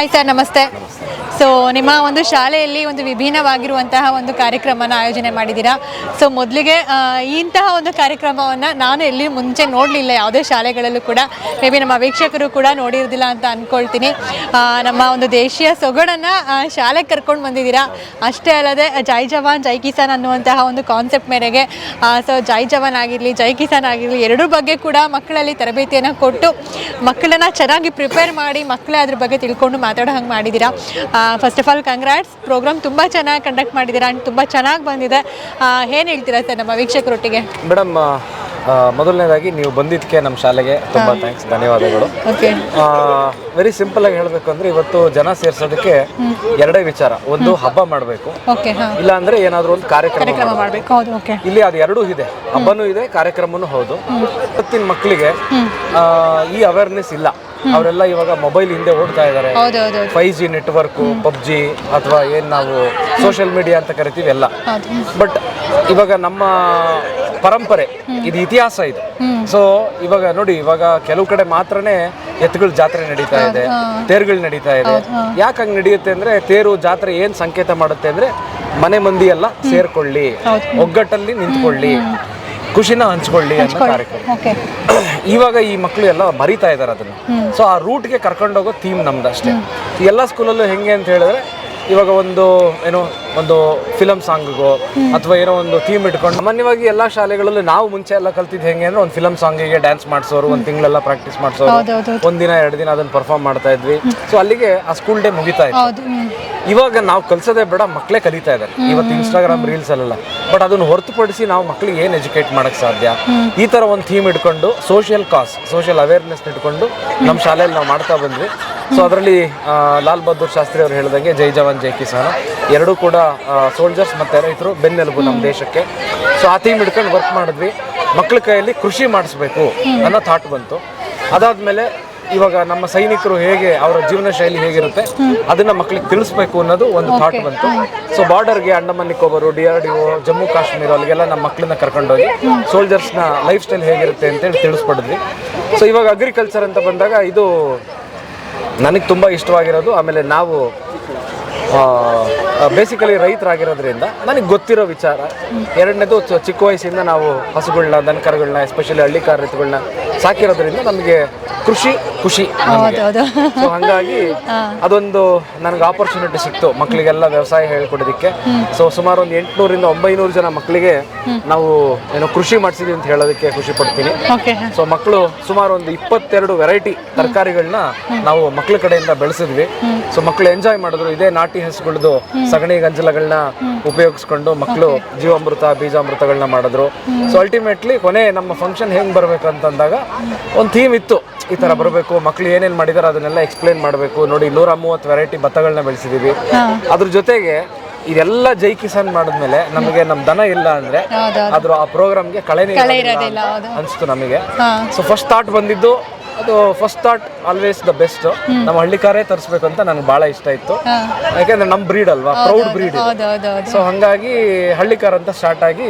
Hi sir ನಮಸ್ತೆ. So ನಿಮ್ಮ ಒಂದು ಶಾಲೆಯಲ್ಲಿ ಒಂದು ವಿಭಿನ್ನವಾಗಿರುವಂತಹ ಒಂದು ಕಾರ್ಯಕ್ರಮನ ಆಯೋಜನೆ ಮಾಡಿದ್ದೀರಾ? ಸೊ ಮೊದಲಿಗೆ ಇಂತಹ ಒಂದು ಕಾರ್ಯಕ್ರಮವನ್ನು ನಾನು ಎಲ್ಲಿ ಮುಂಚೆ ನೋಡಲಿಲ್ಲ, ಯಾವುದೇ ಶಾಲೆಗಳಲ್ಲೂ ಕೂಡ. ಮೇ ಬಿ ನಮ್ಮ ವೀಕ್ಷಕರು ಕೂಡ ನೋಡಿರೋದಿಲ್ಲ ಅಂತ ಅಂದ್ಕೊಳ್ತೀನಿ ನಮ್ಮ ಒಂದು ದೇಶೀಯ ಸೊಗಡನ್ನು ಶಾಲೆಗೆ ಕರ್ಕೊಂಡು ಬಂದಿದ್ದೀರಾ? ಅಷ್ಟೇ ಅಲ್ಲದೆ, ಜೈ ಜವಾನ್, ಜೈ ಕಿಸಾನ್ ಅನ್ನುವಂತಹ ಒಂದು ಕಾನ್ಸೆಪ್ಟ್ ಮೇರೆಗೆ ಸೊ ಜೈ ಜವಾನ್ ಆಗಿರಲಿ, ಜೈ ಕಿಸಾನ್ ಆಗಿರಲಿ ಎರಡರ ಬಗ್ಗೆ ಕೂಡ ಮಕ್ಕಳಲ್ಲಿ ತರಬೇತಿಯನ್ನು ಕೊಟ್ಟು, ಮಕ್ಕಳನ್ನು ಚೆನ್ನಾಗಿ ಪ್ರಿಪೇರ್ ಮಾಡಿ, ಮಕ್ಕಳೇ ಅದ್ರ ಬಗ್ಗೆ ತಿಳ್ಕೊಂಡು ಮಾತಾಡೋ ಹಂಗೆ ಮಾಡಿದ್ದೀರಾ? First of all congrats program ತುಂಬ ಚೆನ್ನಾಗಿ ಕಂಡಕ್ಟ್ ಮಾಡಿದ್ದೀರಾ ಆ್ಯಂಡ್ ತುಂಬ ಚೆನ್ನಾಗಿ ಬಂದಿದೆ. ಏನು ಹೇಳ್ತೀರಾ ಸರ್ ನಮ್ಮ ವೀಕ್ಷಕರೊಟ್ಟಿಗೆ ಮೇಡಮ್ ಮೊದಲನೇದಾಗಿ ನೀವು ಬಂದಿದ್ದಕ್ಕೆ ನಮ್ಮ ಶಾಲೆಗೆ ತುಂಬ ಥ್ಯಾಂಕ್ಸ್ ಧನ್ಯವಾದಗಳು. ಓಕೆ ವೆರಿ ಸಿಂಪಲ್ ಆಗಿ ಹೇಳಬೇಕು ಅಂದ್ರೆ ಇವತ್ತು ಜನ ಸೇರ್ಸೋದಕ್ಕೆ ಎರಡೇ ವಿಚಾರ. ಒಂದು ಹಬ್ಬ ಮಾಡಬೇಕು. ಇಲ್ಲ ಅಂದ್ರೆ ಏನಾದರೂ ಒಂದು ಕಾರ್ಯಕ್ರಮ ಮಾಡಬೇಕು. ಇಲ್ಲಿ ಅದು ಎರಡೂ ಇದೆ. ಹಬ್ಬನೂ ಇದೆ ಕಾರ್ಯಕ್ರಮನೂ ಹೌದು. ಇವತ್ತಿನ ಮಕ್ಕಳಿಗೆ ಈ ಅವೇರ್ನೆಸ್ ಇಲ್ಲ. ಅವರೆಲ್ಲ ಇವಾಗ ಮೊಬೈಲ್ ಹಿಂದೆ ಓಡ್ತಾ ಇದ್ದಾರೆ. ಫೈವ್ ಜಿ ನೆಟ್ವರ್ಕ್ ಪಬ್ಜಿ ಅಥವಾ ಏನ್ ನಾವು ಸೋಷಿಯಲ್ ಮೀಡಿಯಾ ಅಂತ ಕರಿತೀವಿ ಎಲ್ಲ. ಬಟ್ ಇವಾಗ ನಮ್ಮ ಪರಂಪರೆ ಇದು ಇತಿಹಾಸ ಇದು. ಸೊ ಇವಾಗ ನೋಡಿ ಇವಾಗ ಕೆಲವು ಕಡೆ ಮಾತ್ರನೇ ಎತ್ತುಗಳ ಜಾತ್ರೆ ನಡೀತಾ ಇದೆ ತೇರುಗಳು ನಡೀತಾ ಇದೆ. ಯಾಕೆ ಹಂಗೆ ನಡೆಯುತ್ತೆ ಅಂದ್ರೆ ತೇರು ಜಾತ್ರೆ ಏನ್ ಸಂಕೇತ ಮಾಡುತ್ತೆ ಅಂದ್ರೆ ಮನೆ ಮಂದಿ ಎಲ್ಲ ಸೇರ್ಕೊಳ್ಳಿ ಒಗ್ಗಟ್ಟಲ್ಲಿ ನಿಂತ್ಕೊಳ್ಳಿ. ಖುಷಿನ ಹಂಚ್ಕೊಳ್ಳಿ ಅನ್ನೋ ಕಾರ್ಯಕ್ರಮ. ಓಕೆ ಇವಾಗ ಈ ಮಕ್ಕಳು ಎಲ್ಲ ಮರಿತಾ ಇದ್ದಾರೆ ಅದನ್ನ. ಸೊ ಆ ರೂಟ್ಗೆ ಕರ್ಕೊಂಡೋಗೋ ಥೀಮ್ ನಮ್ದು ಅಷ್ಟೇ. ಎಲ್ಲ ಸ್ಕೂಲಲ್ಲೂ ಹೆಂಗೆ ಅಂತ ಹೇಳಿದ್ರೆ ಇವಾಗ ಒಂದು ಏನೋ ಒಂದು ಫಿಲಮ್ ಸಾಂಗ್ಗೋ ಅಥವಾ ಏನೋ ಒಂದು ಥೀಮ್ ಇಟ್ಕೊಂಡು ಸಾಮಾನ್ಯವಾಗಿ ಎಲ್ಲ ಶಾಲೆಗಳಲ್ಲೂ ನಾವು ಮುಂಚೆ ಎಲ್ಲ ಕಲ್ತಿದ್ದು ಹೆಂಗೆ ಅಂದ್ರೆ ಒಂದು ಫಿಲಮ್ ಸಾಂಗಿಗೆ ಡ್ಯಾನ್ಸ್ ಮಾಡಿಸೋರು ಒಂದು ತಿಂಗಳೆಲ್ಲ ಪ್ರಾಕ್ಟೀಸ್ ಮಾಡಿಸೋರು. ಒಂದಿನ ಎರಡು ದಿನ ಅದನ್ನ ಪರ್ಫಾರ್ಮ್ ಮಾಡ್ತಾ ಇದ್ವಿ. ಸೊ ಅಲ್ಲಿಗೆ ಆ ಸ್ಕೂಲ್ ಡೇ ಮುಗಿತಾ ಇತ್ತು. ಇವಾಗ ನಾವು ಕಲ್ಸೋದೇ ಬೇಡ ಮಕ್ಕಳೇ ಕಲಿತಾ ಇದ್ದಾರೆ. ಇವತ್ತು ಇನ್ಸ್ಟಾಗ್ರಾಮ್ ರೀಲ್ಸ್ ಅಲ್ಲೆಲ್ಲ. ಬಟ್ ಅದನ್ನು ಹೊರತುಪಡಿಸಿ ನಾವು ಮಕ್ಕಳಿಗೆ ಏನು ಎಜುಕೇಟ್ ಮಾಡಕ್ ಸಾಧ್ಯ? ಈ ತರ ಒಂದು ಥೀಮ್ ಇಟ್ಕೊಂಡು ಸೋಷಿಯಲ್ ಕಾಸ್ ಸೋಷಿಯಲ್ ಅವೇರ್ನೆಸ್ ಇಟ್ಕೊಂಡು ನಮ್ಮ ಶಾಲೆಯಲ್ಲಿ ನಾವು ಮಾಡ್ತಾ ಬಂದ್ವಿ. ಸೊ ಅದರಲ್ಲಿ ಲಾಲ್ ಬಹದ್ದೂರ್ ಶಾಸ್ತ್ರಿ ಅವರು ಹೇಳಿದಂಗೆ ಜೈ ಜವಾನ್ ಜೈ ಕಿಸಾನ್. ಎರಡೂ ಕೂಡ ಸೋಲ್ಜರ್ಸ್ ಮತ್ತೆ ರೈತರು ಬೆನ್ನೆಲುಬು ನಮ್ಮ ದೇಶಕ್ಕೆ. ಸೊ ಆ ಥೀಮ್ ಇಟ್ಕೊಂಡು ವರ್ಕ್ ಮಾಡಿದ್ವಿ. ಮಕ್ಕಳ ಕೈಯಲ್ಲಿ ಕೃಷಿ ಮಾಡಿಸ್ಬೇಕು ಅನ್ನೋ ಥಾಟ್ ಬಂತು. ಅದಾದ್ಮೇಲೆ ಇವಾಗ ನಮ್ಮ ಸೈನಿಕರು ಹೇಗೆ ಅವರ ಜೀವನ ಶೈಲಿ ಹೇಗಿರುತ್ತೆ ಅದನ್ನ ಮಕ್ಕಳಿಗೆ ತಿಳಿಸ್ಬೇಕು ಅನ್ನೋದು ಒಂದು ಥಾಟ್ ಬಂತು. So ಬಾರ್ಡರ್ಗೆ Andaman Nicobar D R D O Jammu Kashmir ಅಲ್ಲಿಗೆಲ್ಲ ನಮ್ಮ ಮಕ್ಕಳನ್ನ ಕರ್ಕೊಂಡೋಗಿ ಸೋಲ್ಜರ್ಸ್ನ ಲೈಫ್ ಸ್ಟೈಲ್ ಹೇಗಿರುತ್ತೆ ಅಂತೇಳಿ ತಿಳಿಸ್ಪಡಿದ್ವಿ ಸೊ ಇವಾಗ ಅಗ್ರಿಕಲ್ಚರ್ ಅಂತ ಬಂದಾಗ ಇದು ನನಗೆ ತುಂಬ ಇಷ್ಟವಾಗಿರೋದು. ಆಮೇಲೆ ನಾವು ಬೇಸಿಕಲಿ ರೈತರಾಗಿರೋದ್ರಿಂದ ನನಗೆ ಗೊತ್ತಿರೋ ವಿಚಾರ. ಎರಡನೇದು ಚಿಕ್ಕ ವಯಸ್ಸಿಂದ ನಾವು ಹಸುಗಳನ್ನ ದನಕರುಗಳನ್ನ ಎಸ್ಪೆಷಲಿ ಹಳ್ಳಿ ರೈತಗಳನ್ನ ಸಾಕಿರೋದ್ರಿಂದ ನಮಗೆ ಕೃಷಿ ಖುಷಿ ಸೊ ಹಂಗಾಗಿ ಅದೊಂದು ನನಗೆ ಆಪರ್ಚುನಿಟಿ ಸಿಕ್ತು. ಮಕ್ಕಳಿಗೆಲ್ಲ ವ್ಯವಸಾಯ ಹೇಳ್ಕೊಡೋದಕ್ಕೆ. ಸೊ ಸುಮಾರು ಒಂದು ಎಂಟುನೂರಿಂದ ಒಂಬೈನೂರು ಜನ ಮಕ್ಕಳಿಗೆ ನಾವು ಏನು ಕೃಷಿ ಮಾಡಿಸಿದ್ವಿ ಅಂತ ಹೇಳೋದಕ್ಕೆ ಖುಷಿ ಪಡ್ತೀನಿ. ಸೊ ಮಕ್ಕಳು ಸುಮಾರು ಒಂದು ಇಪ್ಪತ್ತೆರಡು ವೆರೈಟಿ ತರಕಾರಿಗಳನ್ನ ನಾವು ಮಕ್ಕಳ ಕಡೆಯಿಂದ ಬೆಳೆಸಿದ್ವಿ. ಸೊ ಮಕ್ಕಳು ಎಂಜಾಯ್ ಮಾಡಿದ್ರು. ಇದೇ ನಾಟಿ ಹಸುಗಳದ್ದು ಸಗಣಿ ಗಂಜಲಗಳನ್ನ ಉಪಯೋಗಿಸ್ಕೊಂಡು ಮಕ್ಕಳು ಜೀವಾಮೃತ ಬೀಜಾಮೃತಗಳನ್ನ ಮಾಡಿದ್ರು. ಸೊ ಅಲ್ಟಿಮೇಟ್ಲಿ ಕೊನೆ ನಮ್ಮ ಫಂಕ್ಷನ್ ಹೆಂಗ್ ಬರ್ಬೇಕು ಅಂತಂದಾಗ ಒಂದು ಥೀಮ್ ಇತ್ತು. ಈ ಥರ ಬರಬೇಕು ಮಕ್ಕಳು ಏನೇನು ಮಾಡಿದಾರೆ ಅದನ್ನೆಲ್ಲ ಎಕ್ಸ್ಪ್ಲೇನ್ ಮಾಡಬೇಕು. ನೋಡಿ ನೂರ ಮೂವತ್ತು ವೆರೈಟಿ ಭತ್ತಗಳನ್ನ ಬೆಳೆಸಿದ್ದೀವಿ ಅದ್ರ ಜೊತೆಗೆ ಇದೆಲ್ಲ ಜೈ ಕಿಸಾನ್ ಮಾಡಿದ್ಮೇಲೆ ನಮಗೆ ನಮ್ ದನ ಇಲ್ಲ ಅಂದ್ರೆ ಅದ್ರ ಆ ಪ್ರೋಗ್ರಾಮ್ಗೆ ಕಳೆನೇ ಅನಿಸ್ತು ನಮಗೆ. ಸೊ ಫಸ್ಟ್ ಥಾಟ್ ಬಂದಿದ್ದು ಅದು first thought always the best ನಮ್ಮ ಹಳ್ಳಿಕಾರೇ ತರಿಸ್ಬೇಕು ಅಂತ ನನಗೆ ಭಾಳ ಇಷ್ಟ ಇತ್ತು. ಯಾಕೆಂದ್ರೆ ನಮ್ಮ ಬ್ರೀಡ್ ಅಲ್ವಾ? ಪ್ರೌಡ್ ಬ್ರೀಡ್ ಸೊ ಹಂಗಾಗಿ ಹಳ್ಳಿಕಾರ ಅಂತ ಸ್ಟಾರ್ಟ್ ಆಗಿ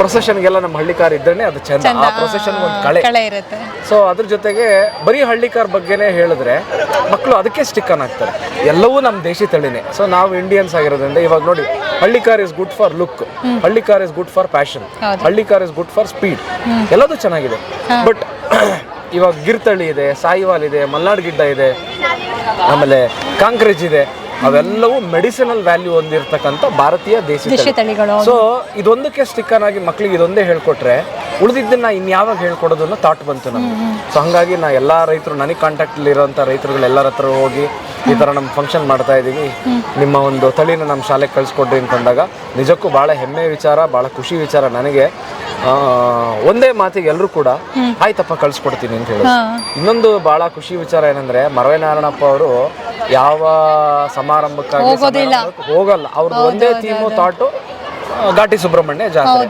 ಪ್ರೊಸೆಷನ್ಗೆಲ್ಲ ನಮ್ಮ ಹಳ್ಳಿಕಾರ ಇದ್ರೇನೆ ಅದು ಚಂದ. ಆ ಪ್ರೊಸೆಷನ್ ಒಂದು ಕಳೆ. ಇರುತ್ತೆ. ಸೊ ಅದ್ರ ಜೊತೆಗೆ ಬರೀ ಹಳ್ಳಿಕಾರ ಬಗ್ಗೆನೇ ಹೇಳಿದ್ರೆ ಮಕ್ಕಳು ಅದಕ್ಕೆ ಸ್ಟಿಕ್ ಆನ್ ಆಗ್ತಾರೆ. ಎಲ್ಲವೂ ನಮ್ಮ ದೇಶಿ ತಳಿನೇ. ಸೊ ನಾವು ಇಂಡಿಯನ್ಸ್ ಆಗಿರೋದ್ರಿಂದ ಇವಾಗ ನೋಡಿ Hallikar is good for look Hallikar is good for passion. Hallikar is good for speed ಎಲ್ಲದೂ ಚೆನ್ನಾಗಿದೆ. ಬಟ್ ಇವಾಗ ಗಿರ್ತಳ್ಳಿ ಇದೆ ಸಾಯಿವಾಲ್ ಇದೆ ಮಲ್ನಾಡ್ ಗಿಡ್ಡ ಇದೆ ಆಮೇಲೆ ಕಾಂಕ್ರೇಜ್ ಇದೆ. ಅವೆಲ್ಲವೂ ಮೆಡಿಸಿನಲ್ ವ್ಯಾಲ್ಯೂ ಹೊಂದಿರತಕ್ಕಂಥ ಭಾರತೀಯ ದೇಶಿ ತಳಿಗಳು. ಸೊ ಇದೊಂದಕ್ಕೆ ಸ್ಟಿಕ್ಕನ್ ಆಗಿ ಮಕ್ಳಿಗೆ ಇದೊಂದೇ ಹೇಳ್ಕೊಟ್ರೆ ಉಳಿದಿದ್ದನ್ನ ಇನ್ಯಾವಾಗ ಹೇಳ್ಕೊಡೋದು ಅನ್ನೋ ಥಾಟ್ ಬಂತು ನಮ್ಗೆ. ಸೊ ಹಂಗಾಗಿ ನಾ ಎಲ್ಲ ರೈತರು ನನಗೆ ಕಾಂಟ್ಯಾಕ್ಟಲ್ಲಿ ಇರೋಂಥ ರೈತರುಗಳು ಎಲ್ಲರ ಹತ್ರ ಹೋಗಿ ಈ ಥರ ನಮ್ಮ ಫಂಕ್ಷನ್ ಮಾಡ್ತಾ ಇದೀವಿ ನಿಮ್ಮ ಒಂದು ತಳಿನ ನಮ್ಮ ಶಾಲೆಗೆ ಕಳಿಸ್ಕೊಡ್ರಿ ಅಂತಂದಾಗ ನಿಜಕ್ಕೂ ಭಾಳ ಹೆಮ್ಮೆ ವಿಚಾರ ಭಾಳ ಖುಷಿ ವಿಚಾರ ನನಗೆ. ಒಂದೇ ಮಾತಿಗೆ ಎಲ್ಲರೂ ಕೂಡ ಆಯ್ತಪ್ಪ ಕಳ್ಸಿಕೊಡ್ತೀನಿ ಅಂತ ಹೇಳಿ ಇನ್ನೊಂದು ಬಹಳ ಖುಷಿ ವಿಚಾರ ಏನಂದ್ರೆ ಮರವೆ ನಾರಾಯಣಪ್ಪ ಅವರು ಯಾವ ಸಮಾರಂಭಕ್ಕಾಗಿ ಸಮಾರಂಭಕ್ಕೆ ಹೋಗಲ್ಲ. ಅವ್ರದ್ದು ಒಂದೇ ಥೀಮು ತಾಟು ಘಾಟಿ ಸುಬ್ರಹ್ಮಣ್ಯ ಜಾತ್ರೆ.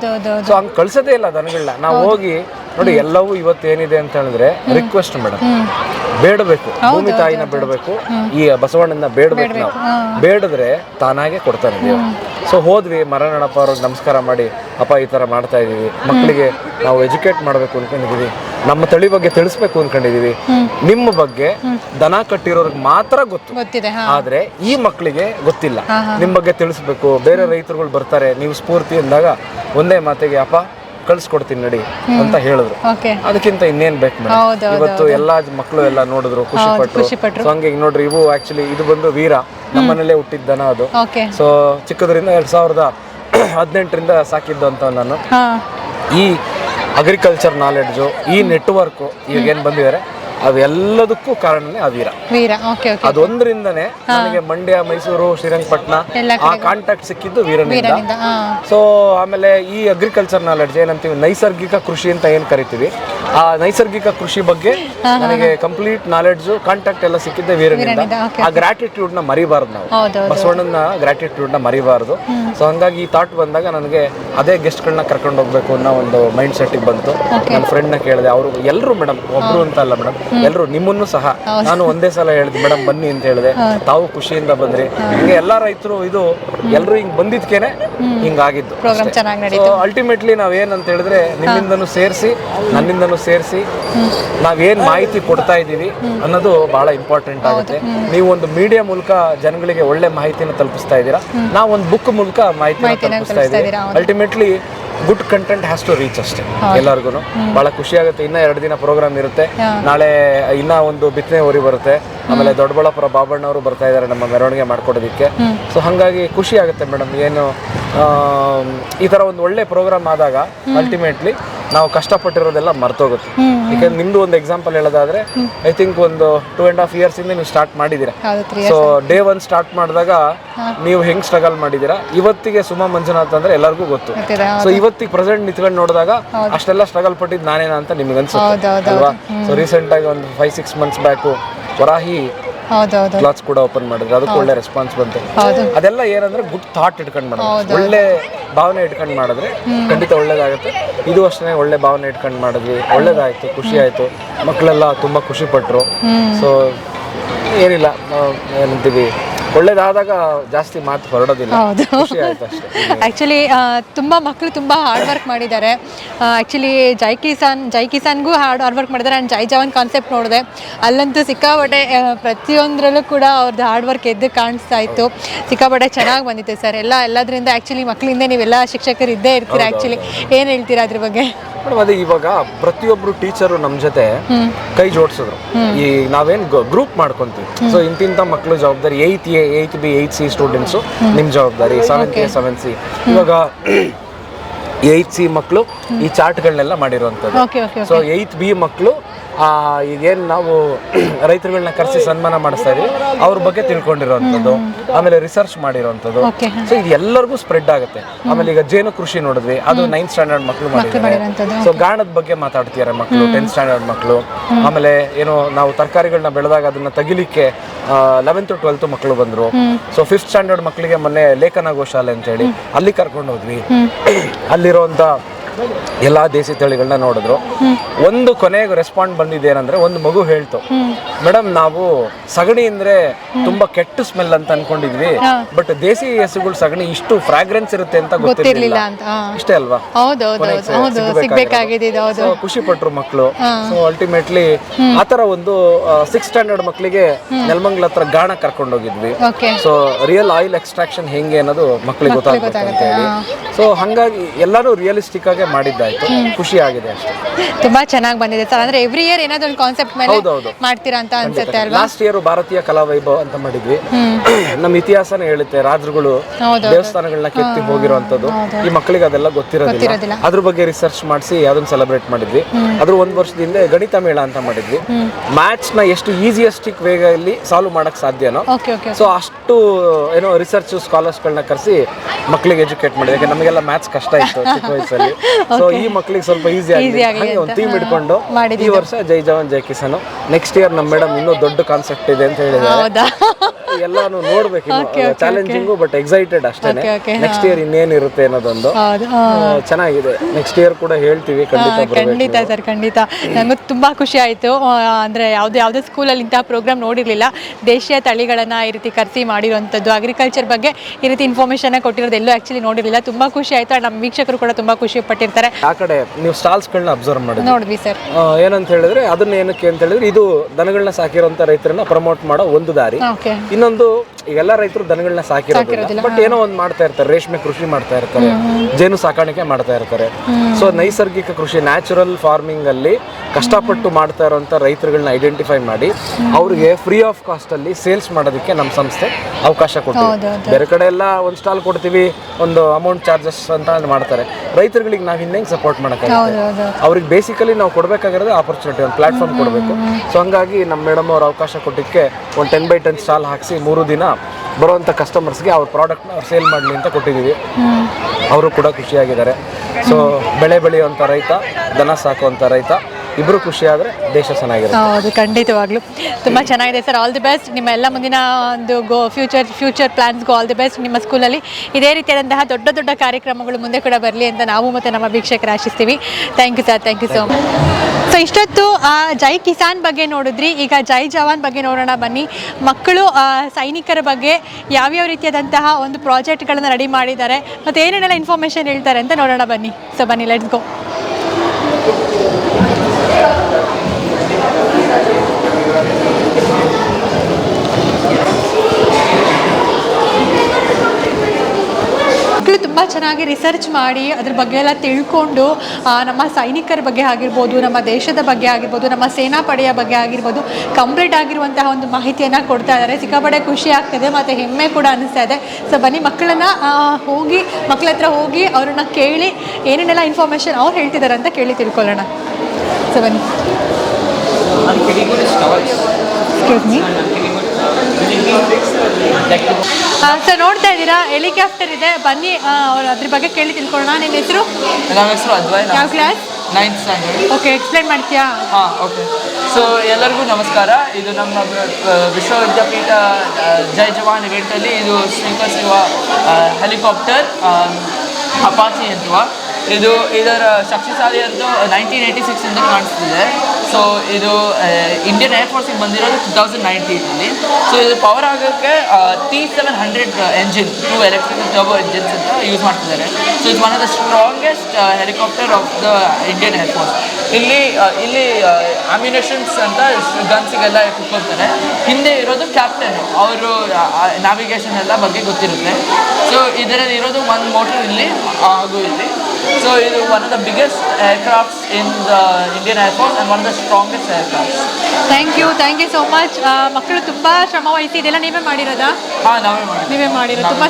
ಸೊ ಹಂಗ್ ಕಳ್ಸೋದೇ ಇಲ್ಲ ದನಗಳನ್ನ ನಾವು ಹೋಗಿ ನೋಡಿ ಎಲ್ಲವೂ ಇವತ್ತು ಏನಿದೆ ಅಂತ ಹೇಳಿದ್ರೆ ರಿಕ್ವೆಸ್ಟ್ ಮೇಡಮ್. ಬೇಡಬೇಕು. ಭೂಮಿ ತಾಯಿನ ಬೇಡಬೇಕು. ಈ ಬಸವಣ್ಣನ ಬೇಡಬೇಕು ನಾವು. ಬೇಡದ್ರೆ ತಾನಾಗೆ ಕೊಡ್ತಾರೆ ದೇವ್ರು. ಸೊ ಹೋದ್ವಿ ಮರನಣ್ಣಪ್ಪ ಅವ್ರಿಗೆ ನಮಸ್ಕಾರ ಮಾಡಿ ಅಪ್ಪ ಈ ತರ ಮಾಡ್ತಾ ಇದೀವಿ ಮಕ್ಕಳಿಗೆ ನಾವು ಎಜುಕೇಟ್ ಮಾಡಬೇಕು ಅನ್ಕೊಂಡಿದೀವಿ ನಮ್ಮ ತಳಿ ಬಗ್ಗೆ ತಿಳಿಸ್ಬೇಕು ಅನ್ಕೊಂಡಿದೀವಿ ನಿಮ್ಮ ಬಗ್ಗೆ ದನ ಕಟ್ಟಿರೋರ್ಗೆ ಮಾತ್ರ ಗೊತ್ತು. ಆದ್ರೆ ಈ ಮಕ್ಕಳಿಗೆ ಗೊತ್ತಿಲ್ಲ. ನಿಮ್ ಬಗ್ಗೆ ತಿಳಿಸ್ಬೇಕು. ಬೇರೆ ರೈತರುಗಳು ಬರ್ತಾರೆ ನೀವು ಸ್ಫೂರ್ತಿ ಅಂದಾಗ ಒಂದೇ ಮಾತಿಗೆ ಅಪ್ಪ ಕಳ್ಸ್ಕೊಡ್ತೀನಿ ನಡಿ ಅಂತ ಹೇಳಿದ್ರು. ಅದಕ್ಕಿಂತ ಇನ್ನೇನ್ ಬೇಕು ಮೇಡಮ್? ಇವತ್ತು ಎಲ್ಲಾ ಮಕ್ಕಳು ಎಲ್ಲ ನೋಡಿದ್ರು ಖುಷಿ ಪಟ್ರು. ಸೊ ಹಂಗೆ ಈಗ ನೋಡ್ರಿ ಇವು ಆಕ್ಚುಲಿ ಇದು ಬಂದು ವೀರ ನಮ್ಮನೇಲೆ ಹುಟ್ಟಿದ್ದನ ಅದು. ಸೊ ಚಿಕ್ಕದ್ರಿಂದ ಎರಡ್ ಸಾವಿರದ ಹದಿನೆಂಟರಿಂದ ಸಾಕಿದ್ದು ಅಂತ ನಾನು. ಈ ಅಗ್ರಿಕಲ್ಚರ್ ನಾಲೆಡ್ಜು ಈ ನೆಟ್ವರ್ಕು ಈಗ ಏನು ಬಂದಿದ್ದಾರೆ. ಅವೆಲ್ಲದಕ್ಕೂ ಕಾರಣನೇ ಆ ವೀರ. ವೀರ ಓಕೆ ಓಕೆ ಅದೊಂದರಿಂದನೇ ನನಗೆ ಮಂಡ್ಯ ಮೈಸೂರು ಶ್ರೀರಂಗಪಟ್ಟಣ ಆ ಕಾಂಟ್ಯಾಕ್ಟ್ ಸಿಕ್ಕಿದ್ದು ವೀರನಿಂದ. ವೀರನಿಂದ ಸೊ ಆಮೇಲೆ ಈ ಅಗ್ರಿಕಲ್ಚರ್ ನಾಲೆಡ್ಜ್ ಏನಂತೀವಿ ನೈಸರ್ಗಿಕ ಕೃಷಿ ಅಂತ ಏನ್ ಕರಿತೀವಿ ಆ ನೈಸರ್ಗಿಕ ಕೃಷಿ ಬಗ್ಗೆ ನನಗೆ ಕಂಪ್ಲೀಟ್ ನಾಲೆಡ್ಜ್ ಕಾಂಟ್ಯಾಕ್ಟ್ ಎಲ್ಲ ಸಿಕ್ಕಿದ್ದೆ ವೀರನಿಂದ. ಆ ಗ್ರಾಟಿಟ್ಯೂಡ್ನ ಮರಿಬಾರ್ದು ನಾವು. ಬಸವಣ್ಣನ ಗ್ರಾಟಿಟ್ಯೂಡ್ನ ಮರಿಬಾರ್ದು. ಸೊ ಹಂಗಾಗಿ ಈ ಥಾಟ್ ಬಂದಾಗ ನನಗೆ ಅದೇ ಗೆಸ್ಟ್ ಗೆಸ್ಟ್ಗಳನ್ನ ಕರ್ಕೊಂಡು ಹೋಗ್ಬೇಕು ಅನ್ನೋ ಒಂದು ಮೈಂಡ್ ಸೆಟ್ಟಿಗೆ ಬಂತು. ನನ್ನ ಫ್ರೆಂಡ್ನ ಕೇಳಿದೆ ಅವರು ಎಲ್ಲರೂ ಮೇಡಮ್ ಒಬ್ರು ಅಂತ ಅಲ್ಲ ಮೇಡಮ್ ಎಲ್ಲರೂ ನಿಮ್ಮನ್ನು ಸಹ ನಾನು ಒಂದೇ ಸಲ ಹೇಳಿದೆ ಮೇಡಮ್ ಬನ್ನಿ ಅಂತ ಹೇಳಿದೆ. ತಾವು ಖುಷಿಯಿಂದ ಬಂದ್ರಿ. ಹಿಂಗೆ ಎಲ್ಲಾ ರೈತರು ಇದು ಎಲ್ಲರೂ ಹಿಂಗ್ ಬಂದಿದ್ಕೇನೆ ಹಿಂಗಾಗಿದ್ದು ಅಲ್ಟಿಮೇಟ್ಲಿ ನಾವ್ ಏನಂತ ಹೇಳಿದ್ರೆ ನಿಮ್ಮಿಂದನು ಸೇರಿಸಿ ನನ್ನಿಂದನೂ ಸೇರಿಸಿ ನಾವೇನು ಮಾಹಿತಿ ಕೊಡ್ತಾ ಇದ್ದೀವಿ ಅನ್ನೋದು ಬಹಳ ಇಂಪಾರ್ಟೆಂಟ್ ಆಗುತ್ತೆ. ನೀವು ಒಂದು ಮೀಡಿಯಾ ಮೂಲಕ ಜನಗಳಿಗೆ ಒಳ್ಳೆ ಮಾಹಿತಿನ ತಲುಪಿಸ್ತಾ ಇದ್ದೀರಾ? ನಾವು ಒಂದು ಬುಕ್ ಮೂಲಕ ಮಾಹಿತಿ ತಲುಪಿಸ್ತಾ ಇದ್ದೀವಿ. Ultimately good content has to reach ಅಷ್ಟೇ ಎಲ್ಲರಿಗೂ ಬಹಳ ಖುಷಿ ಆಗುತ್ತೆ ಇನ್ನ ಎರಡು ದಿನ ಪ್ರೋಗ್ರಾಮ್ ಇರುತ್ತೆ. ನಾಳೆ ಇನ್ನ ಒಂದು ಬಿತ್ತನೆ ಊರಿ ಬರುತ್ತೆ. ಆಮೇಲೆ ದೊಡ್ಡಬಳ್ಳಾಪುರ ಬಾಬಣ್ಣ ಅವರು ಬರ್ತಾ ಇದ್ದಾರೆ ನಮ್ಮ ಮೆರವಣಿಗೆ ಮಾಡ್ಕೊಡೋದಕ್ಕೆ. ಸೊ ಹಾಗಾಗಿ ಖುಷಿ ಆಗುತ್ತೆ ಮೇಡಮ್. ಏನು ಈ ತರ ಒಂದು ಒಳ್ಳೆ ಪ್ರೋಗ್ರಾಮ್ ಆದಾಗ ಅಲ್ಟಿಮೇಟ್ಲಿ ನಾವು ಕಷ್ಟಪಟ್ಟಿರೋದೆಲ್ಲ ಮರ್ತೋಗುತ್ತೆ. ಯಾಕಂದ್ರೆ ನಿಮ್ದು ಒಂದು ಎಕ್ಸಾಂಪಲ್ ಹೇಳೋದಾದ್ರೆ ಐ ಥಿಂಕ್ ಒಂದು ಟೂ ಅಂಡ್ ಹಾಫ್ ಇಯರ್ಸ್ ಇಂದ ನೀವು ಸ್ಟಾರ್ಟ್ ಮಾಡಿದ್ದೀರಾ. ಸೊ ಡೇ ಒನ್ ಸ್ಟಾರ್ಟ್ ಮಾಡಿದಾಗ ನೀವು ಹೆಂಗ್ ಸ್ಟ್ರಗಲ್ ಮಾಡಿದ್ದೀರಾ? ಇವತ್ತಿಗೆ ಸುಮಾ ಮಂಜುನಾಥ್ ಅಂದ್ರೆ ಎಲ್ಲರಿಗೂ ಗೊತ್ತು. ಸೊ ಇವತ್ತಿಗೆ ಪ್ರೆಸೆಂಟ್ ನಿಂತ್ಕೊಂಡು ನೋಡಿದಾಗ ಅಷ್ಟೆಲ್ಲ ಸ್ಟ್ರಗಲ್ ಪಟ್ಟಿದ್ ನಾನೇನ ಅಂತ ನಿಮ್ಗೆ ಅನ್ಸುತ್ತೆ ಅಲ್ವಾ? ಸೊ ರೀಸೆಂಟ್ ಆಗಿ ಒಂದು five six months back Varahi clothes ಕೂಡ ಓಪನ್ ಮಾಡಿದ್ರು. ಅದಕ್ಕೆ ಒಳ್ಳೆ ರೆಸ್ಪಾನ್ಸ್ ಬಂತು. ಅದೆಲ್ಲ ಏನಂದ್ರೆ ಗುಡ್ ಥಾಟ್ ಇಟ್ಕೊಂಡು ಮಾಡೋದು ಒಳ್ಳೆ ಭಾವನೆ ಇಟ್ಕೊಂಡು ಮಾಡಿದ್ರೆ ಖಂಡಿತ ಒಳ್ಳೇದಾಗುತ್ತೆ. ಇದು ಅಷ್ಟೇ ಒಳ್ಳೆ ಭಾವನೆ ಇಟ್ಕೊಂಡು ಮಾಡಿದ್ವಿ. ಒಳ್ಳೇದಾಯ್ತು ಖುಷಿ ಆಯ್ತು ಮಕ್ಕಳೆಲ್ಲ ತುಂಬಾ ಖುಷಿ ಪಟ್ರು ಸೊ ಏನಿಲ್ಲ ಏನಂತೀವಿ ಒಳ್ಳೇದಾದಾಗ ಜಾಸ್ತಿ ಮಾತು ಹೊರಡೋದಿಲ್ಲ. ಹೌದು. ಆ್ಯಕ್ಚುಲಿ ತುಂಬ ಮಕ್ಕಳು ತುಂಬ ಹಾರ್ಡ್ ವರ್ಕ್ ಮಾಡಿದ್ದಾರೆ. ಆ್ಯಕ್ಚುಲಿ ಜೈ ಕಿಸಾನ್ ಜೈ ಕಿಸಾನ್ಗೂ ಹಾರ್ಡ್ ಹಾರ್ಡ್ ವರ್ಕ್ ಮಾಡಿದ್ದಾರೆ. ಆ್ಯಂಡ್ ಜೈ ಜವಾನ್ ಕಾನ್ಸೆಪ್ಟ್ ನೋಡಿದೆ. ಅಲ್ಲಂತೂ ಸಿಕ್ಕಾಪಟ್ಟೆ ಪ್ರತಿಯೊಂದರಲ್ಲೂ ಕೂಡ ಅವ್ರದ್ದು ಹಾರ್ಡ್ ವರ್ಕ್ ಎದ್ದು ಕಾಣಿಸ್ತಾ ಇತ್ತು. ಸಿಕ್ಕಾಪಟ್ಟೆ ಚೆನ್ನಾಗಿ ಬಂದಿತ್ತು ಸರ್. ಎಲ್ಲ ಎಲ್ಲದರಿಂದ ಆ್ಯಕ್ಚುಲಿ ಮಕ್ಕಳಿಂದ ನೀವೆಲ್ಲ ಶಿಕ್ಷಕರು ಇದ್ದೇ ಇರ್ತೀರಾ ಆ್ಯಕ್ಚುಲಿ ಏನು ಹೇಳ್ತೀರಾ ಅದ್ರ ಬಗ್ಗೆ? ಮೇಡಮ್ ಅದೇ ಇವಾಗ ಪ್ರತಿಯೊಬ್ರು ಟೀಚರು ನಮ್ಮ ಜೊತೆ ಕೈ ಜೋಡಿಸಿದ್ರು. ಈ ನಾವೇನ್ ಗ್ರೂಪ್ ಮಾಡ್ಕೊಂತೀವಿ. ಸೊ ಇಂತಿಂತ ಮಕ್ಕಳು ಜವಾಬ್ದಾರಿ eight A eight B eight C students ನಿಮ್ಮ ಜವಾಬ್ದಾರಿ ಸೆವೆಂತ್ ಎ ಸೆವೆನ್ ಸಿ ಇವಾಗ ಏಯ್ತ್ ಸಿ ಮಕ್ಕಳು ಈ ಚಾರ್ಟ್ಗಳನ್ನೆಲ್ಲ ಮಾಡಿರುವಂಥದ್ದು. ಮಾಡಿರುವಂತದ್ದು ಸೊ ಏಯ್ತ್ ಬಿ ಮಕ್ಕಳು ಈಗೇನು ನಾವು ರೈತರುಗಳನ್ನ ಕರೆಸಿ ಸನ್ಮಾನ ಮಾಡಿಸ್ತಾ ಇದೀವಿ. ಅವ್ರ ಬಗ್ಗೆ ತಿಳ್ಕೊಂಡಿರೋವಂಥದ್ದು ಆಮೇಲೆ ರಿಸರ್ಚ್ ಮಾಡಿರೋವಂಥದ್ದು ಸೊ ಇದು ಎಲ್ಲರಿಗೂ ಸ್ಪ್ರೆಡ್ ಆಗುತ್ತೆ. ಆಮೇಲೆ ಈಗ ಜೇನು ಕೃಷಿ ನೋಡಿದ್ವಿ. ಅದು ನೈನ್ತ್ ಸ್ಟ್ಯಾಂಡರ್ಡ್ ಮಕ್ಕಳು ಮಾಡಿದ್ದಾರೆ. ಸೊ ಗಾಣದ ಬಗ್ಗೆ ಮಾತಾಡ್ತಿದ್ದಾರೆ ಮಕ್ಕಳು ಟೆಂತ್ ಸ್ಟ್ಯಾಂಡರ್ಡ್ ಮಕ್ಕಳು ಆಮೇಲೆ ಏನು ನಾವು ತರಕಾರಿಗಳನ್ನ ಬೆಳೆದಾಗ ಅದನ್ನ ತೆಗಿಲಿಕ್ಕೆ ಲೆವೆಂತ್ ಟ್ವೆಲ್ತ್ ಮಕ್ಕಳು ಬಂದರು. ಸೊ ಫಿಫ್ತ್ ಸ್ಟ್ಯಾಂಡರ್ಡ್ ಮಕ್ಕಳಿಗೆ ಮೊನ್ನೆ ಲೇಖನ ಗೋಶಾಲೆ ಅಂತ ಹೇಳಿ ಅಲ್ಲಿ ಕರ್ಕೊಂಡು ಹೋದ್ವಿ. ಅಲ್ಲಿರುವಂತ ಎಲ್ಲಾ ದೇಸಿ ತಳಿಗಳನ್ನ ನೋಡಿದ್ರು. ಒಂದು ಕೊನೆಗೆ ರೆಸ್ಪಾಂಡ್ ಬಂದಿದೆ ಏನಂದ್ರೆ ಒಂದು ಮಗು ಹೇಳ್ತು ಮೇಡಮ್ ನಾವು ಸಗಣಿ ಅಂದ್ರೆ ತುಂಬಾ ಕೆಟ್ಟ ಸ್ಮೆಲ್ ಅಂತ ಅನ್ಕೊಂಡಿದ್ವಿ ಬಟ್ ದೇಸಿ ಹಸುಗಳು ಸಗಣಿ ಇಷ್ಟು ಫ್ರಾಗ್ರೆನ್ಸ್ ಇರುತ್ತೆ ಅಂತ ಗೊತ್ತಿರಲಿಲ್ಲ. ಇಷ್ಟೇ ಅಲ್ವಾ? ಖುಷಿ ಪಟ್ರು ಮಕ್ಕಳು ಸೊ ಅಲ್ಟಿಮೇಟ್ಲಿ ಆತರ ಒಂದು ಸಿಕ್ಸ್ ಸ್ಟ್ಯಾಂಡರ್ಡ್ ಮಕ್ಕಳಿಗೆ ನೆಲಮಂಗ್ಲ ಹತ್ರ ಗಾಣ ಕರ್ಕೊಂಡು ಹೋಗಿದ್ವಿ. Okay so real oil extraction ಹೆಂಗೆ ಅನ್ನೋದು ಮಕ್ಕಳಿಗೆ ಗೊತ್ತಾಗುತ್ತೆ ಅಂತ ಹೇಳಿ. ಸೊ ಹಂಗಾಗಿ ಎಲ್ಲರೂ ರಿಯಲಿಸ್ಟಿಕ್ ಆಗಿ ಮಾಡಿದ್ದಾಯ್ತು. ಖುಷಿ ಆಗಿದೆ ಅಷ್ಟೇ. ತುಂಬಾ ಚೆನ್ನಾಗಿ ಬಂದಿದೆ ಸರ್. ಅಂದ್ರೆ ಎವ್ರಿ ಇಯರ್ ಏನಾದ್ರು ಒಂದು ಕಾನ್ಸೆಪ್ಟ್ ಮೇಲೆ ಹೌದೌದು. ಮಾಡ್ತೀರಾ ಅಂತ ಅನ್ಸುತ್ತೆ ಅಲ್ವಾ? ಲಾಸ್ಟ್ ಇಯರ್ ಭಾರತೀಯ ಕಲಾ ವೈಭವ ಅಂತ ಮಾಡಿದ್ವಿ. ನಮ್ಮ ಇತಿಹಾಸನ ಹೇಳುತ್ತೆ ರಾಜರುಗಳು ದೇವಸ್ಥಾನಗಳನ್ನ ಕೆತ್ತಿ ಹೋಗಿರುವಂತದ್ದು. ಈ ಮಕ್ಕಳಿಗೆ ಅದೆಲ್ಲ ಗೊತ್ತಿರೋದಿಲ್ಲ. ಗೊತ್ತಿರೋದಿಲ್ಲ. ಅದ್ರ ಬಗ್ಗೆ ರಿಸರ್ಚ್ ಮಾಡಿಸಿ ಅದನ್ನ ಸೆಲೆಬ್ರೇಟ್ ಮಾಡಿದ್ವಿ. ಅದ್ರ ಒಂದ್ ವರ್ಷದ ಹಿಂದೆ ಗಣಿತ ಮೇಳ ಅಂತ ಮಾಡಿದ್ವಿ. ಮ್ಯಾಥ್ಸ್ನ ಎಷ್ಟು ಈಸಿಯಸ್ಟಿಕ್ ವೇಗದಲ್ಲಿ ಸಾಲ್ವ್ ಮಾಡಕ್ ಸಾಧ್ಯನೋ ಓಕೆ ಓಕೆ ಸೊ ಅಷ್ಟು ಏನೋ ರಿಸರ್ಚ್ ಸ್ಕಾಲರ್ಸ್ಗಳನ್ನ ಕರೆಸಿ ಮಕ್ಕಳಿಗೆ ಎಜುಕೇಟ್ ಮಾಡಿದೆ ಯಾಕೆ ನಮಗೆಲ್ಲ ಮ್ಯಾಥ್ಸ್ ಕಷ್ಟ ಇತ್ತು ಚಿಕ್ಕ ವಯಸ್ಸಲ್ಲಿ. ಸೊ ಈ ಮಕ್ಕಳಿಗೆ ಸ್ವಲ್ಪ ಈಸಿ ಆಗಿ ಒಂದು ಟೀಮ್ ಥೀಮ್ ಇಟ್ಕೊಂಡು ಈ ವರ್ಷ ಜೈ ಜವಾನ್ ಜೈ ಕಿಸಾನ್. ನೆಕ್ಸ್ಟ್ ಇಯರ್ ನಮ್ಮ ಮೇಡಮ್ ಇನ್ನೂ ದೊಡ್ಡ ಕಾನ್ಸೆಪ್ಟ್ ಇದೆ ಅಂತ ಹೇಳಿದ್ದಾರೆ. ಎಲ್ಲಾನು ನೋಡ್ಬೇಕು challenging but excited okay, next year ಇನ್ನೇನಿರುತ್ತೆ ಅನ್ನೋದೊಂದು. ಚೆನ್ನಾಗಿದೆ. ನೆಕ್ಸ್ಟ್ ಇಯರ್ ಕೂಡ ಹೇಳ್ತೀವಿ ಖಂಡಿತ ಸರ್ ಖಂಡಿತ. ನನಗೂ ತುಂಬಾ ಖುಷಿ ಆಯಿತು. ಅಂದರೆ ಯಾವುದೇ ಯಾವುದೇ ಸ್ಕೂಲಲ್ಲಿ ಇಂತಹ ಪ್ರೋಗ್ರಾಮ್ ನೋಡಿರಲಿಲ್ಲ. ದೇಶೀಯ ತಳಿಗಳನ್ನ ಈ ರೀತಿ ಕರೆಸಿ ಮಾಡಿರುವಂಥದ್ದು ಅಗ್ರಿಕಲ್ಚರ್ ಬಗ್ಗೆ ಈ ರೀತಿ ಇನ್ಫಾರ್ಮೇಷನ್ನ ಕೊಟ್ಟಿರೋದು ಎಲ್ಲೂ ಆ್ಯಕ್ಚುಲಿ ನೋಡಿರಲಿಲ್ಲ. ತುಂಬಾ ಖುಷಿ ಆಯ್ತು. ನಮ್ಮ ವೀಕ್ಷಕರು ಕೂಡ ತುಂಬಾ ಖುಷಿ ಪಟ್ಟಿರ್ತಾರೆ. ಆ ಕಡೆ ನೀವು ಸ್ಟಾಲ್ಸ್ಗಳನ್ನ ಅಬ್ಸರ್ವ್ ಮಾಡಿ ನೋಡಿದ್ವಿ ಸರ್. ಏನಂತ ಹೇಳಿದ್ರೆ ಅದನ್ನ ಏನಕ್ಕೆ ಅಂತ ಹೇಳಿದ್ರೆ ಇದು ದನಗಳನ್ನ ಸಾಕಿರೋಂಥ ರೈತರನ್ನ ಪ್ರಮೋಟ್ ಮಾಡೋ ಒಂದು ದಾರಿ. ಓಕೆ ಇನ್ನೊಂದು ಈಗೆಲ್ಲ ರೈತರು ದನಗಳನ್ನ ಸಾಕಿರೋದಿಲ್ಲ. ಬಟ್ ಏನೋ ಒಂದು ಮಾಡ್ತಾ ಇರ್ತಾರೆ ರೇಷ್ಮೆ ಕೃಷಿ ಮಾಡ್ತಾ ಇರ್ತಾರೆ ಜೇನು ಸಾಕಾಣಿಕೆ ಮಾಡ್ತಾ ಇರ್ತಾರೆ. ಸೊ ನೈಸರ್ಗಿಕ ಕೃಷಿ ನ್ಯಾಚುರಲ್ ಫಾರ್ಮಿಂಗ್ ಅಲ್ಲಿ ಕಷ್ಟಪಟ್ಟು ಮಾಡ್ತಾ ಇರುವಂತ ರೈತರುಗಳನ್ನ ಐಡೆಂಟಿಫೈ ಮಾಡಿ ಅವ್ರಿಗೆ ಫ್ರೀ ಆಫ್ ಕಾಸ್ಟ್ ಅಲ್ಲಿ ಸೇಲ್ಸ್ ಮಾಡೋದಕ್ಕೆ ನಮ್ಮ ಸಂಸ್ಥೆ ಅವಕಾಶ ಕೊಟ್ಟಿದೆ ಬೇರೆ ಕಡೆ ಎಲ್ಲ ಒಂದು ಸ್ಟಾಲ್ ಕೊಡ್ತೀವಿ ಒಂದು ಅಮೌಂಟ್ ಚಾರ್ಜಸ್ ಅಂತ ಮಾಡ್ತಾರೆ. ರೈತರುಗಳಿಗೆ ನಾವು ಹಿಂದೆ ಸಪೋರ್ಟ್ ಮಾಡೋಕ್ಕಾಗುತ್ತೆ? ಅವ್ರಿಗೆ ಬೇಸಿಕಲಿ ನಾವು ಕೊಡಬೇಕಾಗಿರೋದು ಆಪರ್ಚುನಿಟಿ ಒಂದು ಪ್ಲಾಟ್ಫಾರ್ಮ್ ಕೊಡಬೇಕು. ಸೊ ಹಂಗಾಗಿ ನಮ್ಮ ಮೇಡಮ್ ಅವ್ರು ಅವಕಾಶ ಕೊಟ್ಟಿದ್ದಕ್ಕೆ ಒಂದು ಟೆನ್ ಬೈ ಟೆನ್ ಸ್ಟಾಲ್ ಹಾಕಿಸಿ ಮೂರು ದಿನ ಬರುವಂಥ ಕಸ್ಟಮರ್ಸ್ಗೆ ಅವ್ರ ಪ್ರಾಡಕ್ಟ್ನ ಅವ್ರು ಸೇಲ್ ಮಾಡಲಿ ಅಂತ ಕೊಟ್ಟಿದ್ದೀವಿ ಅವರು ಕೂಡ ಖುಷಿಯಾಗಿದ್ದಾರೆ. ಸೊ ಬೆಳೆ ಬೆಳೆಯುವಂಥ ರೈತ ದನ ಸಾಕುವಂಥ ರೈತ ಇಬ್ಬರು ಖುಷಿಯಾದರೆ ದೇಶ ಚೆನ್ನಾಗಿರುತ್ತೆ. ಹೌದು ಖಂಡಿತವಾಗ್ಲೂ. ತುಂಬ ಚೆನ್ನಾಗಿದೆ ಸರ್ ಆಲ್ ದಿ ಬೆಸ್ಟ್ ನಿಮ್ಮ ಎಲ್ಲ ಮುಂದಿನ ಒಂದು ಗೋ ಫ್ಯೂಚರ್ ಫ್ಯೂಚರ್ ಪ್ಲಾನ್ಸ್ಗೂ ಆಲ್ ದಿ ಬೆಸ್ಟ್ ನಿಮ್ಮ ಸ್ಕೂಲಲ್ಲಿ ಇದೇ ರೀತಿಯಾದಂತಹ ದೊಡ್ಡ ದೊಡ್ಡ ಕಾರ್ಯಕ್ರಮಗಳು ಮುಂದೆ ಕೂಡ ಬರಲಿ ಅಂತ ನಾವು ಮತ್ತು ನಮ್ಮ ವೀಕ್ಷಕರು ಆಶಿಸ್ತೀವಿ. Thank you sir thank you so much so ಇಷ್ಟೊತ್ತು ಜೈ ಕಿಸಾನ್ ಬಗ್ಗೆ ನೋಡಿದ್ರಿ. ಈಗ ಜೈ ಜವಾನ್ ಬಗ್ಗೆ ನೋಡೋಣ ಬನ್ನಿ. ಮಕ್ಕಳು ಸೈನಿಕರ ಬಗ್ಗೆ ಯಾವ್ಯಾವ ರೀತಿಯಾದಂತಹ ಒಂದು ಪ್ರಾಜೆಕ್ಟ್ಗಳನ್ನು ರೆಡಿ ಮಾಡಿದ್ದಾರೆ. ಮತ್ತು ಏನೇನೆಲ್ಲ ಇನ್ಫಾರ್ಮೇಷನ್ ಹೇಳ್ತಾರೆ ಅಂತ ನೋಡೋಣ ಬನ್ನಿ. ಸೊ ಬನ್ನಿ ಲೆಟ್ಸ್ ಗೋ ತುಂಬ ಚೆನ್ನಾಗಿ ರಿಸರ್ಚ್ ಮಾಡಿ ಅದ್ರ ಬಗ್ಗೆ ಎಲ್ಲ ತಿಳ್ಕೊಂಡು ನಮ್ಮ ಸೈನಿಕರ ಬಗ್ಗೆ ಆಗಿರ್ಬೋದು, ನಮ್ಮ ದೇಶದ ಬಗ್ಗೆ ಆಗಿರ್ಬೋದು, ನಮ್ಮ ಸೇನಾಪಡೆಯ ಬಗ್ಗೆ ಆಗಿರ್ಬೋದು ಕಂಪ್ಲೀಟ್ ಆಗಿರುವಂತಹ ಒಂದು ಮಾಹಿತಿಯನ್ನು ಕೊಡ್ತಾ ಇದ್ದಾರೆ. ಸಿಕ್ಕಾಪಡೆ ಖುಷಿ ಆಗ್ತದೆ ಮತ್ತು ಹೆಮ್ಮೆ ಕೂಡ ಅನಿಸ್ತಾ ಇದೆ. ಸೊ ಬನ್ನಿ ಮಕ್ಕಳನ್ನ ಹೋಗಿ ಮಕ್ಕಳ ಹತ್ರ ಹೋಗಿ ಅವ್ರನ್ನ ಕೇಳಿ ಏನೇನೆಲ್ಲ ಇನ್ಫಾರ್ಮೇಷನ್ ಅವ್ರು ಹೇಳ್ತಿದ್ದಾರೆ ಅಂತ ಕೇಳಿ ತಿಳ್ಕೊಳ್ಳೋಣ. ಸೊ ಬನ್ನಿ. ಎಕ್ಸ್ಕ್ಯೂಸ್ ಮೀ ಸರ್ ನೋಡ್ತಾ ಇದ್ದೀರಾ? ಹೆಲಿಕಾಪ್ಟರ್ ಇದೆ. ಬನ್ನಿ ಅವ್ರು ಅದ್ರ ಬಗ್ಗೆ ಕೇಳಿ ತಿಳ್ಕೊಳ್ಳೋಣ. ನಿನ್ನ ಹೆಸರು? ನಮ್ಮ ಹೆಸರು ಅದ್ವೈ ಯಾವ class ninth standard okay explain ಮಾಡ್ತೀಯಾ? ಹಾಂ ಓಕೆ ಸೊ ಎಲ್ಲರಿಗೂ ನಮಸ್ಕಾರ. ಇದು ನಮ್ಮ ವಿಶ್ವವಿದ್ಯಾಪೀಠ ಜೈ ಜವಾನ್ ಇವೆಂಟಲ್ಲಿ ಇದು ಸ್ವೀಕರಿಸಿರುವ ಹೆಲಿಕಾಪ್ಟರ್ ಅಪಾಚಿ ಅಂತ ಇದು ಇದರ ಶಕ್ತಿಶಾಲಿ ಅಂತೂ ನೈನ್ಟೀನ್ ಏಯ್ಟಿ ಸಿಕ್ಸಿಂದ ಕಾಣಿಸ್ತಿದೆ. ಸೊ ಇದು ಇಂಡಿಯನ್ ಏರ್ಫೋರ್ಸಿಗೆ ಬಂದಿರೋದು ಟು ತೌಸಂಡ್ ನೈನ್ಟೀನಲ್ಲಿ ಸೊ ಇದು ಪವರ್ ಆಗೋಕ್ಕೆ T seven hundred engine two electric turbo engines ಅಂತ ಯೂಸ್ ಮಾಡ್ತಿದ್ದಾರೆ. So it's one of the strongest helicopter of the Indian air force ಇಲ್ಲಿ ಇಲ್ಲಿ ಅಮ್ಯುನೇಷನ್ಸ್ ಅಂತ ಗನ್ಸಿಗೆಲ್ಲ ಕುತ್ಕೊಳ್ತಾರೆ ಹಿಂದೆ ಇರೋದು ಕ್ಯಾಪ್ಟನ್ ಅವರು ನ್ಯಾವಿಗೇಷನ್ ಎಲ್ಲ ಬಗ್ಗೆ ಗೊತ್ತಿರುತ್ತೆ. ಸೊ ಇದರಲ್ಲಿ ಇರೋದು ಒಂದು ಮೋಟರ್ ಇಲ್ಲಿ, ಹಾಗೂ ಇಲ್ಲಿ. ಸೊ ಇದು one of the biggest aircrafts in the Indian air force and one of the strongest aircrafts thank you thank you so much ಮಕ್ಕಳು ತುಂಬ ಶ್ರಮ ವಹಿಸಿ ಇದೆಲ್ಲ ನೀವೇ ಮಾಡಿರೋದಾ? ಹಾಂ ನಾವೇ ಮಾಡಿ ನೀವೇ ಮಾಡಿರೋದು. ತುಂಬ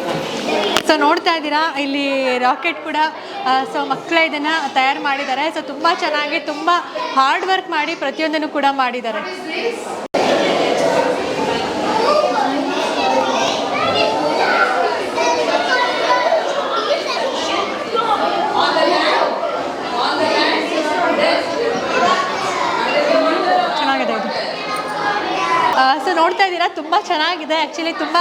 ಸೊ ನೋಡ್ತಾ ಇದ್ದೀರಾ? ಇಲ್ಲಿ ರಾಕೆಟ್ ಕೂಡ ಸೊ ಮಕ್ಕಳ ಇದನ್ನು ತಯಾರು ಮಾಡಿದ್ದಾರೆ. ಸೊ ತುಂಬ ಚೆನ್ನಾಗಿ ತುಂಬ ಹಾರ್ಡ್ ವರ್ಕ್ ಮಾಡಿ ಪ್ರತಿಯೊಂದನ್ನು ಕೂಡ ಮಾಡಿದ್ದಾರೆ ಚೆನ್ನಾಗಿದೆ ಇದು ಸೊ ನೋಡ್ತಾ ಇದ್ದೀರಾ? ತುಂಬ ಚೆನ್ನಾಗಿದೆ. ಆ್ಯಕ್ಚುಲಿ ತುಂಬ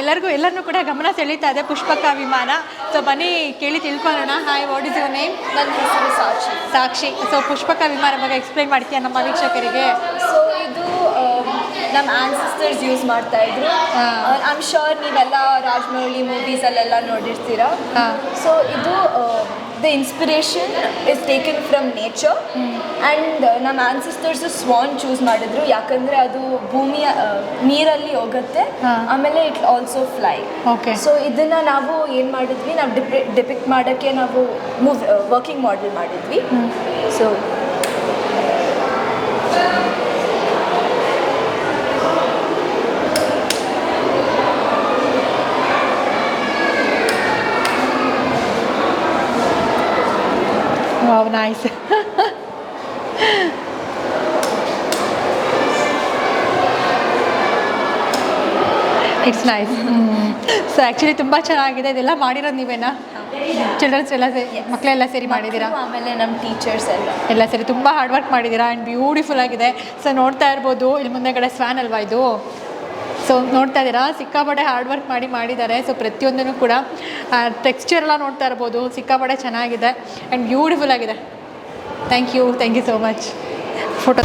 ಎಲ್ಲರಿಗೂ ಎಲ್ಲರನ್ನೂ ಕೂಡ ಗಮನ ಸೆಳೀತಾ ಇದೆ ಪುಷ್ಪಕ ವಿಮಾನ. ಸೊ ಬನ್ನಿ ಕೇಳಿ ತಿಳ್ಕೊಳ್ಳೋಣ. Hi what is your name ನನ್ನ ಹೆಸರು ಸಾಕ್ಷಿ. ಸಾಕ್ಷಿ. ಸೊ ಪುಷ್ಪಕ ವಿಮಾನ ಬಗ್ಗೆ ಎಕ್ಸ್ಪ್ಲೈನ್ ಮಾಡ್ತೀಯಾ ನಮ್ಮ ವೀಕ್ಷಕರಿಗೆ? ಸೊ ಇದು ನಮ್ಮ ಆನ್ಸಿಸ್ಟರ್ಸ್ ಯೂಸ್ ಮಾಡ್ತಾ ಇದ್ರು. ಹಾ. ಐ ಆಮ್ ಶೋರ್ ನೀವೆಲ್ಲ ರಾಜಮೌಳಿ ಮೂವೀಸಲ್ಲೆಲ್ಲ ನೋಡಿರ್ತೀರ. ಸೊ ಇದು the inspiration is taken from nature and ನಮ್ಮ ಆನ್ಸಿಸ್ಟರ್ಸ್ ಸ್ವಾನ್ ಚೂಸ್ ಮಾಡಿದ್ರು. ಯಾಕಂದರೆ ಅದು ಭೂಮಿಯ ನೀರಲ್ಲಿ ಹೋಗುತ್ತೆ. ಆಮೇಲೆ it also fly okay so ಇದನ್ನು ನಾವು ಏನು ಮಾಡಿದ್ವಿ? ನಾವು ಡಿಪಿ ಡಿಪಿಕ್ಟ್ ಮಾಡೋಕ್ಕೆ ನಾವು ಮೂವ್ ವರ್ಕಿಂಗ್ ಮಾಡೆಲ್ ಮಾಡಿದ್ವಿ. So wow nice it's nice so actually ತುಂಬ ಚೆನ್ನಾಗಿದೆ. ಇದೆಲ್ಲ ಮಾಡಿರೋದು ನೀವೇನಾ? ಚಿಲ್ಡ್ರನ್ಸ್ ಎಲ್ಲ ಸೇರಿ ಮಕ್ಕಳೆಲ್ಲ ಸೇರಿ ಮಾಡಿದ್ದೀರಾ? ಆಮೇಲೆ ನಮ್ಮ ಟೀಚರ್ಸ್ ಎಲ್ಲ. ಎಲ್ಲ ಸೇರಿ ತುಂಬ ಹಾರ್ಡ್ ವರ್ಕ್ ಮಾಡಿದ್ದೀರಾ? ಆ್ಯಂಡ್ ಬ್ಯೂಟಿಫುಲ್ ಆಗಿದೆ. ಸೊ ನೋಡ್ತಾ ಇರ್ಬೋದು. ಇಲ್ಲಿ ಮುಂದೆಗಡೆ ಸ್ವ್ಯಾನ್ ಅಲ್ವಾ ಇದು? ಸೊ ನೋಡ್ತಾ ಇದ್ದೀರಾ? ಸಿಕ್ಕಾಪಡೆ ಹಾರ್ಡ್ ವರ್ಕ್ ಮಾಡಿ ಮಾಡಿದ್ದಾರೆ. ಸೊ ಪ್ರತಿಯೊಂದನ್ನು ಕೂಡ ಟೆಕ್ಸ್ಚರ್ ಎಲ್ಲ ನೋಡ್ತಾ ಇರ್ಬೋದು. ಸಿಕ್ಕಾಪಡೆ ಚೆನ್ನಾಗಿದೆ ಆ್ಯಂಡ್ ಬ್ಯೂಟಿಫುಲ್ ಆಗಿದೆ. Thank you thank you so much photo